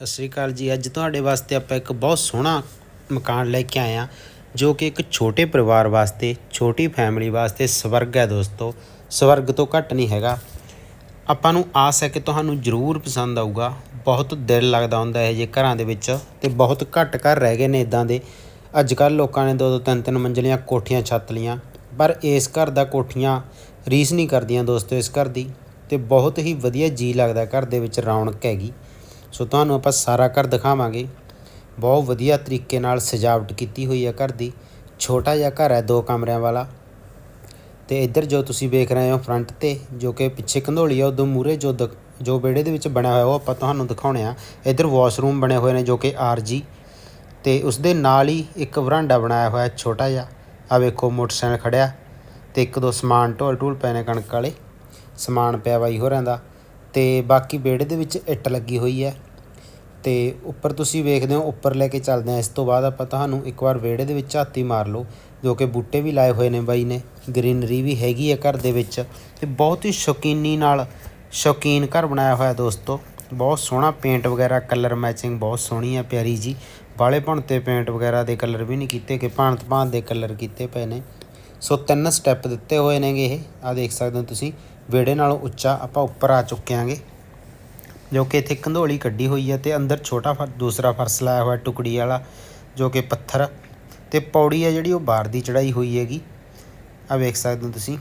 ਸਤਿ ਸ਼੍ਰੀ ਅਕਾਲ ਜੀ। ਅੱਜ ਤੁਹਾਡੇ ਵਾਸਤੇ ਆਪਾਂ ਇੱਕ ਬਹੁਤ ਸੋਹਣਾ ਮਕਾਨ ਲੈ ਕੇ ਆਏ ਹਾਂ, ਜੋ ਕਿ ਇੱਕ ਛੋਟੇ ਪਰਿਵਾਰ ਵਾਸਤੇ, ਛੋਟੀ ਫੈਮਿਲੀ ਵਾਸਤੇ ਸਵਰਗ ਹੈ ਦੋਸਤੋ। ਸਵਰਗ ਤੋਂ ਘੱਟ ਨਹੀਂ ਹੈਗਾ। ਆਪਾਂ ਨੂੰ ਆਸ ਹੈ ਕਿ ਤੁਹਾਨੂੰ ਜ਼ਰੂਰ ਪਸੰਦ ਆਊਗਾ। ਬਹੁਤ ਦਿਲ ਲੱਗਦਾ ਹੁੰਦਾ ਹੈ ਜੇ ਘਰਾਂ ਦੇ ਵਿੱਚ ਤੇ ਬਹੁਤ ਘੱਟ ਘਰ ਰਹਿ ਗਏ ਨੇ ਇਦਾਂ ਦੇ। ਅੱਜ ਕੱਲ ਲੋਕਾਂ ਨੇ ਦੋ ਦੋ ਤਿੰਨ ਤਿੰਨ ਮੰਜ਼ਲੀਆਂ ਕੋਠੀਆਂ ਛੱਤ ਲੀਆਂ, ਪਰ ਇਸ ਘਰ ਦਾ ਕੋਠੀਆਂ ਰੀਸ ਨਹੀਂ ਕਰਦੀਆਂ ਦੋਸਤੋ ਇਸ ਘਰ ਦੀ। ਤੇ ਬਹੁਤ ਹੀ ਵਧੀਆ ਜੀ ਲੱਗਦਾ ਘਰ ਦੇ ਵਿੱਚ ਰੌਣਕ ਹੈਗੀ। ਸੋ ਤੁਹਾਨੂੰ ਆਪਾਂ ਸਾਰਾ ਘਰ ਦਿਖਾਵਾਂਗੇ। ਬਹੁਤ ਵਧੀਆ ਤਰੀਕੇ ਨਾਲ ਸਜਾਵਟ ਕੀਤੀ ਹੋਈ ਹੈ ਘਰ ਦੀ। ਛੋਟਾ ਜਿਹਾ ਘਰ ਹੈ ਦੋ ਕਮਰਿਆਂ ਵਾਲਾ। ਤੇ ਇੱਧਰ ਜੋ ਤੁਸੀਂ ਵੇਖ ਰਹੇ ਹੋ ਫਰੰਟ ਤੇ, ਜੋ ਕਿ ਪਿੱਛੇ ਕੰਧੋਲੀ ਆ, ਉਦੋਂ ਮੂਰੇ ਜੋ ਦ- ਜੋ ਵਿਹੜੇ ਦੇ ਵਿੱਚ ਬਣਿਆ ਹੋਇਆ ਉਹ ਆਪਾਂ ਤੁਹਾਨੂੰ ਦਿਖਾਉਣੇ ਆ। ਇੱਧਰ ਵਾਸ਼ਰੂਮ ਬਣੇ ਹੋਏ ਨੇ ਜੋ ਕਿ ਆਰਜੀ ਤੇ ਉਸ ਦੇ ਨਾਲ ਹੀ ਇੱਕ ਵਰਾਂਡਾ ਬਣਾਇਆ ਹੋਇਆ ਛੋਟਾ ਜਿਹਾ। ਆ ਵੇਖੋ ਮੋਟਰਸਾਈਕਲ ਖੜਿਆ। ਤੇ ਇੱਕ ਦੋ ਸਮਾਨ ਢੋਲ ਢੂਲ ਪਏ ਨੇ ਕਣਕ ਵਾਲੇ। ਸਮਾਨ ਪਿਆ ਬਾਈ ਹੋਰਾਂ ਦਾ ਤੇ ਬਾਕੀ ਵਿਹੜੇ ਦੇ ਵਿੱਚ ਇੱਟ ਲੱਗੀ ਹੋਈ ਹੈ। ਤੇ ਉੱਪਰ ਤੁਸੀਂ ਵੇਖਦੇ ਹੋ, ਉੱਪਰ ਲੈ ਕੇ ਚੱਲਦੇ ਆ ਇਸ ਤੋਂ ਬਾਅਦ ਆਪਾਂ ਤੁਹਾਨੂੰ ਇੱਕ ਵਾਰ ਵਿਹੜੇ ਦੇ ਵਿੱਚ ਝਾਤੀ ਮਾਰ ਲਓ, ਜੋ ਕਿ ਬੂਟੇ ਵੀ ਲਾਏ ਹੋਏ ਨੇ ਬਾਈ ਨੇ। ਗ੍ਰੀਨਰੀ ਵੀ ਹੈਗੀ ਹੈ ਘਰ ਦੇ ਵਿੱਚ। ਤੇ ਬਹੁਤ ਹੀ ਸ਼ੌਕੀਨੀ ਨਾਲ ਸ਼ੌਕੀਨ ਘਰ ਬਣਾਇਆ ਹੋਇਆ ਦੋਸਤੋ। ਬਹੁਤ ਸੋਹਣਾ ਪੇਂਟ ਵਗੈਰਾ ਕਲਰ ਮੈਚਿੰਗ ਬਹੁਤ ਸੋਹਣੀ ਹੈ ਪਿਆਰੀ ਜੀ। ਬਾਲੇ ਭੁਣਤੇ ਪੇਂਟ ਵਗੈਰਾ ਦੇ ਕਲਰ ਵੀ ਨਹੀਂ ਕੀਤੇ, ਕਿ ਭਾਂਤ ਭਾਂਤ ਦੇ ਕਲਰ ਕੀਤੇ ਪਏ ਨੇ। ਸੋ ਤਿੰਨ ਸਟੈਪ ਦਿੱਤੇ ਹੋਏ ਨੇਗੇ ਇਹ। ਆ ਦੇਖ ਸਕਦੇ ਹੋ ਤੁਸੀਂ। ਵਿਹੜੇ ਨਾਲੋਂ ਉੱਚਾ ਆਪਾਂ ਉੱਪਰ ਆ ਚੁੱਕੇ ਆਂਗੇ। ਜੋ ਕਿ ਇੱਥੇ ਕੰਧੋਲੀ ਕੱਢੀ ਹੋਈ ਹੈ ਤੇ ਅੰਦਰ ਛੋਟਾ ਫਰ, ਦੂਸਰਾ ਫਰਸ਼ ਲਾਇਆ ਹੋਇਆ ਟੁਕੜੀ ਵਾਲਾ, ਜੋ ਕਿ ਪੱਥਰ। ਤੇ ਪੌੜੀ ਹੈ ਜਿਹੜੀ ਉਹ ਬਾਹਰ ਦੀ ਚੜਾਈ ਹੋਈ ਹੈਗੀ। ਆ ਵੇਖ ਸਕਦੇ ਹੋ ਤੁਸੀਂ।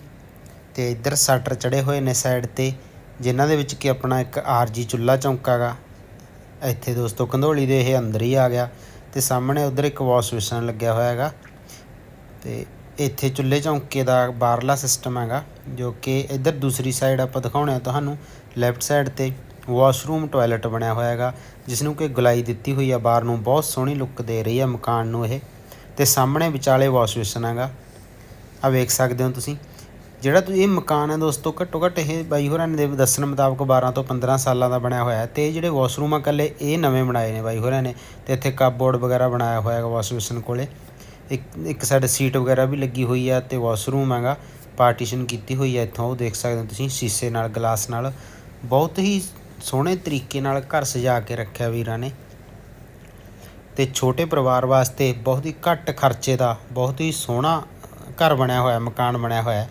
ਤੇ ਇੱਧਰ ਸ਼ਟਰ ਚੜੇ ਹੋਏ ਨੇ ਸਾਈਡ ਤੇ, ਜਿਨ੍ਹਾਂ ਦੇ ਵਿੱਚ ਕਿ ਆਪਣਾ ਇੱਕ ਆਰਜੀ ਚੁੱਲਾ ਚੌਂਕਾ ਗਾ ਇੱਥੇ ਦੋਸਤੋ ਕੰਧੋਲੀ ਦੇ ਇਹ ਅੰਦਰ ਹੀ ਆ ਗਿਆ। ਤੇ ਸਾਹਮਣੇ ਉਧਰ ਇੱਕ ਵਾਸ਼ ਬੇਸਨ ਲੱਗਿਆ ਹੋਇਆ ਹੈਗਾ। ਤੇ ਇੱਥੇ ਚੁੱਲ੍ਹੇ ਚੌਂਕੇ ਦਾ ਬਾਹਰਲਾ ਸਿਸਟਮ ਹੈਗਾ, ਜੋ ਕਿ ਇੱਧਰ ਦੂਸਰੀ ਸਾਈਡ ਆਪਾਂ ਦਿਖਾਉਣੇ ਆ ਤੁਹਾਨੂੰ ਲੈਫਟ ਸਾਈਡ ਤੇ ਵਾਸ਼ਰੂਮ ਟਾਇਲਟ ਬਣਿਆ ਹੋਇਆ ਹੈਗਾ ਜਿਸ ਨੂੰ ਕਿ ਗੁਲਾਈ ਦਿੱਤੀ ਹੋਈ ਆ, ਬਾਹਰ ਨੂੰ ਬਹੁਤ ਸੋਹਣੀ ਲੁੱਕ ਦੇ ਰਹੀ ਆ ਮਕਾਨ ਨੂੰ ਇਹ, ਤੇ ਸਾਹਮਣੇ ਵਿਚਾਲੇ ਵਾਸ਼ ਬੇਸਨ ਹੈਗਾ। ਆ ਵੇਖ ਸਕਦੇ ਹੋ ਤੁਸੀਂ, ਜਿਹੜਾ ਤੁਸੀਂ ਇਹ ਮਕਾਨ ਹੈ ਦੋਸਤੋ, ਘੱਟੋ ਘੱਟ ਇਹ ਬਾਈ ਹੋਰਾਂ ਦੇ ਦੱਸਣ ਮੁਤਾਬਕ 12 ਤੋਂ 15 ਸਾਲਾਂ ਦਾ ਬਣਿਆ ਹੋਇਆ ਹੈ, ਤੇ ਇਹ ਜਿਹੜੇ ਵਾਸ਼ਰੂਮ ਆ, ਇਕੱਲੇ ਇਹ ਨਵੇਂ ਬਣਾਏ ਨੇ ਬਾਈ ਹੋਰਾਂ ਨੇ, ਤੇ ਇੱਥੇ ਕਪਬੋਰਡ ਵਗੈਰਾ ਬਣਾਇਆ ਹੋਇਆ ਹੈਗਾ ਵਾਸ਼ ਬੇਸਨ ਕੋਲੇ। ਇੱਕ ਇੱਕ ਸਾਈਡ ਸੀਟ ਵਗੈਰਾ ਵੀ ਲੱਗੀ ਹੋਈ ਆ ਤੇ ਵਾਸ਼ਰੂਮ ਹੈਗਾ। ਪਾਰਟੀਸ਼ਨ ਕੀਤੀ ਹੋਈ ਹੈ ਇੱਥੋਂ, ਉਹ ਦੇਖ ਸਕਦੇ ਹੋ ਤੁਸੀਂ, ਸ਼ੀਸ਼ੇ ਨਾਲ, ਗਲਾਸ ਨਾਲ। ਬਹੁਤ ਹੀ ਸੋਹਣੇ ਤਰੀਕੇ ਨਾਲ ਘਰ ਸਜਾ ਕੇ ਰੱਖਿਆ ਵੀਰਾਂ ਨੇ। ਤੇ ਛੋਟੇ ਪਰਿਵਾਰ ਵਾਸਤੇ ਬਹੁਤ ਹੀ ਘੱਟ ਖਰਚੇ ਦਾ, ਬਹੁਤ ਹੀ ਸੋਹਣਾ ਘਰ ਬਣਿਆ ਹੋਇਆ, ਮਕਾਨ ਬਣਿਆ ਹੋਇਆ।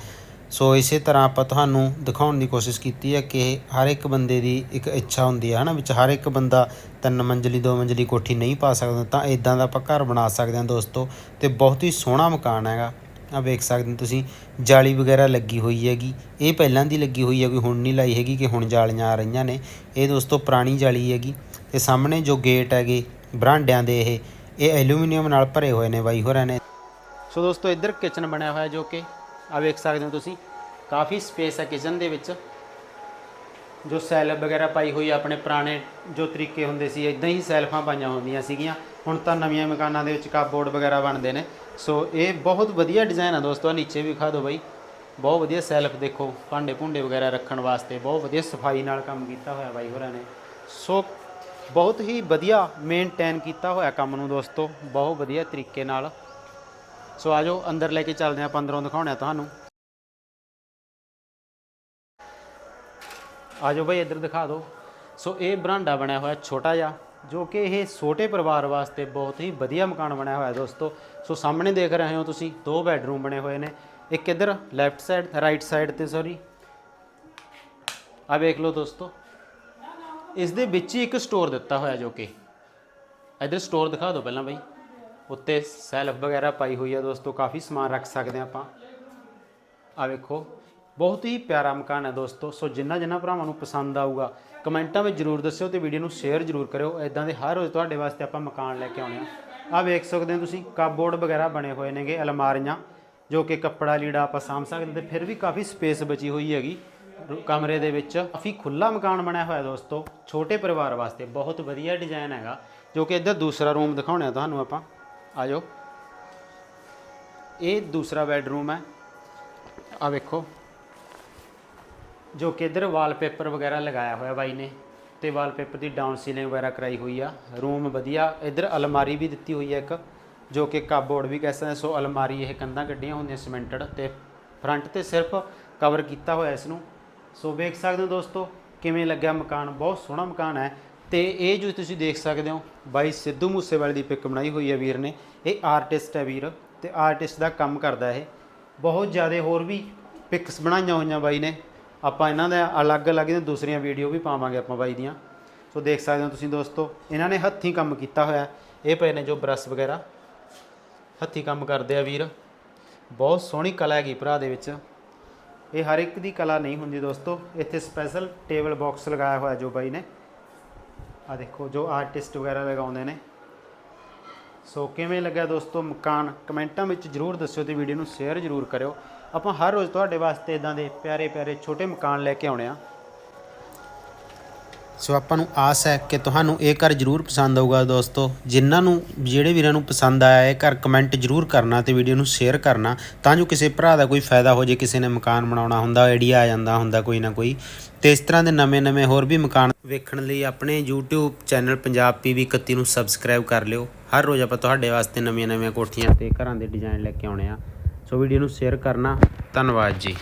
ਸੋ ਇਸੇ ਤਰ੍ਹਾਂ ਆਪਾਂ ਤੁਹਾਨੂੰ ਦਿਖਾਉਣ ਦੀ ਕੋਸ਼ਿਸ਼ ਕੀਤੀ ਹੈ ਕਿ ਹਰ ਇੱਕ ਬੰਦੇ ਦੀ ਇੱਕ ਇੱਛਾ ਹੁੰਦੀ ਹੈ ਹਨਾ, ਵਿੱਚ ਹਰ ਇੱਕ ਬੰਦਾ ਤਿੰਨ ਮੰਜ਼ਲੀ, ਦੋ ਮੰਜ਼ਲੀ ਕੋਠੀ ਨਹੀਂ ਪਾ ਸਕਦਾ ਤਾਂ ਇਦਾਂ ਦਾ ਆਪਾਂ ਘਰ ਬਣਾ ਸਕਦੇ ਹਾਂ ਦੋਸਤੋ ਤੇ ਬਹੁਤ ਹੀ ਸੋਹਣਾ ਮਕਾਨ ਹੈਗਾ। ਆ ਵੇਖ ਸਕਦੇ ਹੋ ਤੁਸੀਂ, ਜਾਲੀ ਵਗੈਰਾ ਲੱਗੀ ਹੋਈ ਹੈਗੀ। ਇਹ ਪਹਿਲਾਂ ਦੀ ਲੱਗੀ ਹੋਈ ਹੈ ਕੋਈ ਹੁਣ ਨਹੀਂ ਲਾਈ ਹੈਗੀ ਕਿ ਹੁਣ ਜਾਲੀਆਂ ਆ ਰਹੀਆਂ ਨੇ। ਇਹ ਦੋਸਤੋ ਪੁਰਾਣੀ ਜਾਲੀ ਹੈਗੀ ਤੇ ਸਾਹਮਣੇ ਜੋ ਗੇਟ ਹੈਗੇ, ਬਰਾਂਡਿਆਂ ਦੇ ਇਹ ਇਹ ਐਲੂਮੀਨੀਅਮ ਨਾਲ ਭਰੇ ਹੋਏ ਨੇ ਬਾਈ ਹੋਰਾਂ ਨੇ। ਸੋ ਦੋਸਤੋ ਇੱਧਰ ਕਿਚਨ ਬਣਿਆ ਹੋਇਆ ਜੋ ਕਿ ਆ ਵੇਖ ਸਕਦੇ ਹੋ ਤੁਸੀਂ, ਕਾਫੀ ਸਪੇਸ ਹੈ ਕਿਚਨ ਦੇ ਵਿੱਚ। ਜੋ ਸੈਲਫ ਵਗੈਰਾ ਪਾਈ ਹੋਈ ਆਪਣੇ ਪੁਰਾਣੇ ਜੋ ਤਰੀਕੇ ਹੁੰਦੇ ਸੀ ਇਦਾਂ ਹੀ ਸੈਲਫਾਂ ਪਾਈਆਂ ਹੁੰਦੀਆਂ ਸੀਗੀਆਂ। ਹੁਣ ਤਾਂ ਨਵੀਆਂ ਮਕਾਨਾਂ ਦੇ ਵਿੱਚ ਕਪਬੋਰਡ ਵਗੈਰਾ ਬਣਦੇ ਨੇ। ਸੋ ਇਹ ਬਹੁਤ ਵਧੀਆ ਡਿਜ਼ਾਈਨ ਆ ਦੋਸਤੋ ਨੀਚੇ ਵੀ ਖਾ ਦਿਓ ਬਾਈ। ਬਹੁਤ ਵਧੀਆ ਸੈਲਫ ਦੇਖੋ, ਭਾਂਡੇ ਭੁੰਡੇ ਵਗੈਰਾ ਰੱਖਣ ਵਾਸਤੇ, ਬਹੁਤ ਵਧੀਆ ਸਫ਼ਾਈ ਨਾਲ ਕੰਮ ਕੀਤਾ ਹੋਇਆ ਬਾਈ ਹੋਰਾਂ ਨੇ। ਸੋ ਬਹੁਤ ਹੀ ਵਧੀਆ ਮੇਨਟੇਨ ਕੀਤਾ ਹੋਇਆ ਕੰਮ ਨੂੰ ਦੋਸਤੋ, ਬਹੁਤ ਵਧੀਆ ਤਰੀਕੇ ਨਾਲ। ਸੋ ਆਜੋ, ਅੰਦਰ ਲੈ ਕੇ ਚੱਲਦੇ ਆਪਾਂ ਅੰਦਰੋਂ ਦਿਖਾਉਣੇ ਆ ਤੁਹਾਨੂੰ। ਆਜੋ ਭਾਈ ਇੱਧਰ ਦਿਖਾ ਦਿਓ। ਸੋ ਇਹ ਬਰਾਂਡਾ ਬਣਿਆ ਹੋਇਆ, ਛੋਟਾ ਜਿਹਾ, ਜੋ ਕਿ ਇਹ ਛੋਟੇ ਪਰਿਵਾਰ ਵਾਸਤੇ ਬਹੁਤ ਹੀ ਵਧੀਆ ਮਕਾਨ ਬਣਿਆ ਹੋਇਆ ਦੋਸਤੋ। ਸੋ ਸਾਹਮਣੇ ਦੇਖ ਰਹੇ ਹੋ ਤੁਸੀਂ, ਦੋ ਬੈੱਡਰੂਮ ਬਣੇ ਹੋਏ ਨੇ। ਇੱਕ ਇੱਧਰ ਲੈਫਟ ਸਾਈਡ, ਰਾਈਟ ਸਾਈਡ ਤੇ ਸੌਰੀ ਆ ਵੇਖ ਲਓ ਦੋਸਤੋ। ਇਸ ਦੇ ਵਿੱਚ ਹੀ ਇੱਕ ਸਟੋਰ ਦਿੱਤਾ ਹੋਇਆ ਜੋ ਕਿ। ਇੱਧਰ ਸਟੋਰ ਦਿਖਾ ਦਿਓ ਪਹਿਲਾਂ ਬਾਈ। ਉੱਤੇ ਸੈਲਫ ਵਗੈਰਾ ਪਾਈ ਹੋਈ ਹੈ ਦੋਸਤੋ, ਕਾਫੀ ਸਮਾਨ ਰੱਖ ਸਕਦੇ ਹਾਂ ਆਪਾਂ। ਆ ਵੇਖੋ, ਬਹੁਤ ਹੀ ਪਿਆਰਾ ਮਕਾਨ ਹੈ ਦੋਸਤੋ। ਸੋ ਜਿੰਨਾ ਜਿੰਨਾ ਭਰਾਵਾਂ ਨੂੰ ਪਸੰਦ ਆਊਗਾ, ਕਮੈਂਟਾਂ ਵਿੱਚ ਜਰੂਰ ਦੱਸਿਓ ਤੇ ਵੀਡੀਓ ਨੂੰ ਸ਼ੇਅਰ ਜਰੂਰ ਕਰਿਓ। ਇਦਾਂ ਦੇ ਹਰ ਰੋਜ਼ ਤੁਹਾਡੇ ਵਾਸਤੇ ਆਪਾਂ ਮਕਾਨ ਲੈ ਕੇ ਆਉਣੇ ਆ ਆ ਵੇਖ ਸਕਦੇ ਹੋ ਤੁਸੀਂ ਕਪਬੋਰਡ ਵਗੈਰਾ ਬਣੇ ਹੋਏ ਨੇਗੇ, ਅਲਮਾਰੀਆਂ, ਜੋ ਕਿ ਕੱਪੜਾ ਲੀੜਾ ਆਪਾਂ ਸਾਂਭ ਸਕਦੇ ਤੇ ਫਿਰ ਵੀ ਕਾਫੀ ਸਪੇਸ ਬਚੀ ਹੋਈ ਹੈਗੀ। ਰੂ- ਕਮਰੇ ਦੇ ਵਿੱਚ ਕਾਫੀ ਖੁੱਲਾ ਮਕਾਨ ਬਣਿਆ ਹੋਇਆ ਦੋਸਤੋ। ਛੋਟੇ ਪਰਿਵਾਰ ਵਾਸਤੇ ਬਹੁਤ ਵਧੀਆ ਡਿਜ਼ਾਈਨ ਹੈਗਾ, ਜੋ ਕਿ ਇੱਧਰ ਦੂਸਰਾ ਰੂਮ ਦਿਖਾਉਣੇ ਆ ਤੁਹਾਨੂੰ ਆਪਾਂ। ਆਜੋ। ਇਹ ਦੂਸਰਾ ਬੈਡਰੂਮ ਹੈ। ਆ ਵੇਖੋ। ਜੋ ਕਿ ਇੱਧਰ ਵਾਲਪੇਪਰ ਵਗੈਰਾ ਲਗਾਇਆ ਹੋਇਆ ਬਾਈ ਨੇ ਤੇ ਵਾਲਪੇਪਰ ਦੀ ਡਾਊਨ ਸੀਲਿੰਗ ਵਗੈਰਾ ਕਰਾਈ ਹੋਈ ਆ। ਰੂਮ ਵਧੀਆ। ਇੱਧਰ ਅਲਮਾਰੀ ਵੀ ਦਿੱਤੀ ਹੋਈ ਹੈ ਇੱਕ, ਜੋ ਕਿ ਕਪਬੋਰਡ ਵੀ ਕਹਿ ਸਕਦੇ ਸੋ ਅਲਮਾਰੀ ਇਹ ਕੰਧਾਂ ਕੱਢੀਆਂ ਹੁੰਦੀਆਂ ਸਿਮੈਂਟਡ ਤੇ ਫਰੰਟ ਤੇ ਸਿਰਫ ਕਵਰ ਕੀਤਾ ਹੋਇਆ ਇਸ ਨੂੰ। ਸੋ ਵੇਖ ਸਕਦੇ ਹੋ ਦੋਸਤੋ, ਕਿਵੇਂ ਲੱਗਿਆ ਮਕਾਨ? ਬਹੁਤ ਸੋਹਣਾ ਮਕਾਨ ਹੈ। ਤੇ ਇਹ ਜੋ ਤੁਸੀਂ ਦੇਖ ਸਕਦੇ ਹੋ, ਬਾਈ ਸਿੱਧੂ ਮੂਸੇਵਾਲੇ ਦੀ ਪਿਕ ਬਣਾਈ ਹੋਈ ਹੈ ਵੀਰ ਨੇ। ਇਹ ਆਰਟਿਸਟ ਹੈ ਵੀਰ ਤੇ ਆਰਟਿਸਟ ਦਾ ਕੰਮ ਕਰਦਾ ਇਹ। ਬਹੁਤ ਜ਼ਿਆਦਾ ਹੋਰ ਵੀ ਪਿਕਸ ਬਣਾਈਆਂ ਹੋਈਆਂ ਬਾਈ ਨੇ। ਆਪਾਂ ਇਹਨਾਂ ਦਾ ਅਲੱਗ-ਅਲੱਗ ਦੀਆਂ ਦੂਸਰੀਆਂ ਵੀਡੀਓ ਵੀ ਪਾਵਾਂਗੇ ਆਪਾਂ ਬਾਈ ਦੀਆਂ। ਸੋ ਦੇਖ ਸਕਦੇ ਹੋ ਤੁਸੀਂ ਦੋਸਤੋ, ਇਹਨਾਂ ਨੇ ਹੱਥੀਂ ਕੰਮ ਕੀਤਾ ਹੋਇਆ। ਇਹ ਪਏ ਨੇ ਜੋ ਬਰਸ਼ ਵਗੈਰਾ। ਹੱਥੀਂ ਕੰਮ ਕਰਦੇ ਆ ਵੀਰ। ਬਹੁਤ ਸੋਹਣੀ ਕਲਾ ਹੈਗੀ ਭਰਾ ਦੇ ਵਿੱਚ। ਇਹ ਹਰ ਇੱਕ ਦੀ ਕਲਾ ਨਹੀਂ ਹੁੰਦੀ ਦੋਸਤੋ। ਇੱਥੇ ਸਪੈਸ਼ਲ ਟੇਬਲ ਬਾਕਸ ਲਗਾਇਆ ਹੋਇਆ ਜੋ ਬਾਈ ਨੇ। ਆ ਦੇਖੋ, ਜੋ ਆਰਟਿਸਟ ਵਗੈਰਾ ਲਗਾਉਂਦੇ ਨੇ। ਸੋ ਕਿਵੇਂ ਲੱਗਿਆ ਦੋਸਤੋ ਮਕਾਨ? ਕਮੈਂਟਾਂ ਵਿੱਚ ਜਰੂਰ ਦੱਸਿਓ ਤੇ ਵੀਡੀਓ ਨੂੰ ਸ਼ੇਅਰ ਜਰੂਰ ਕਰਿਓ। ਆਪਾਂ ਹਰ ਰੋਜ਼ ਤੁਹਾਡੇ ਵਾਸਤੇ ਇਦਾਂ ਦੇ ਪਿਆਰੇ ਪਿਆਰੇ ਛੋਟੇ ਮਕਾਨ ਲੈ ਕੇ ਆਉਣੇ ਆ। ਸੋ ਆਪਾਂ ਨੂੰ ਆਸ ਹੈ ਕਿ ਤੁਹਾਨੂੰ ਇਹ ਘਰ ਜਰੂਰ ਪਸੰਦ ਆਊਗਾ ਦੋਸਤੋ। ਜਿਨ੍ਹਾਂ ਨੂੰ, ਜਿਹੜੇ ਵੀਰਾਂ ਨੂੰ ਪਸੰਦ ਆਇਆ ਇਹ ਘਰ ਕਮੈਂਟ ਜਰੂਰ ਕਰਨਾ ਤੇ ਵੀਡੀਓ ਨੂੰ ਸ਼ੇਅਰ ਕਰਨਾ, ਤਾਂ ਜੋ ਕਿਸੇ ਭਰਾ ਦਾ ਕੋਈ ਫਾਇਦਾ ਹੋ ਜੇ, ਕਿਸੇ ਨੇ ਮਕਾਨ ਬਣਾਉਣਾ ਹੁੰਦਾ ਆਈਡੀਆ ਆ ਜਾਂਦਾ ਹੁੰਦਾ ਕੋਈ ਨਾ ਕੋਈ। ਤੇ ਇਸ ਤਰ੍ਹਾਂ ਦੇ ਨਵੇਂ-ਨਵੇਂ ਹੋਰ ਵੀ ਮਕਾਨ ਵੇਖਣ ਲਈ ਆਪਣੇ YouTube ਚੈਨਲ ਪੰਜਾਬ ਪੀਵੀ 31 ਨੂੰ ਸਬਸਕ੍ਰਾਈਬ ਕਰ ਲਿਓ। ਹਰ ਰੋਜ਼ ਆਪਾਂ ਤੁਹਾਡੇ ਵਾਸਤੇ ਨਵੀਆਂ-ਨਵੀਆਂ ਕੋਠੀਆਂ ਤੇ ਘਰਾਂ ਦੇ ਡਿਜ਼ਾਈਨ ਲੈ ਕੇ ਆਉਣੇ ਆ। ਸੋ ਵੀਡੀਓ ਨੂੰ ਸ਼ੇਅਰ ਕਰਨਾ। ਧੰਨਵਾਦ ਜੀ।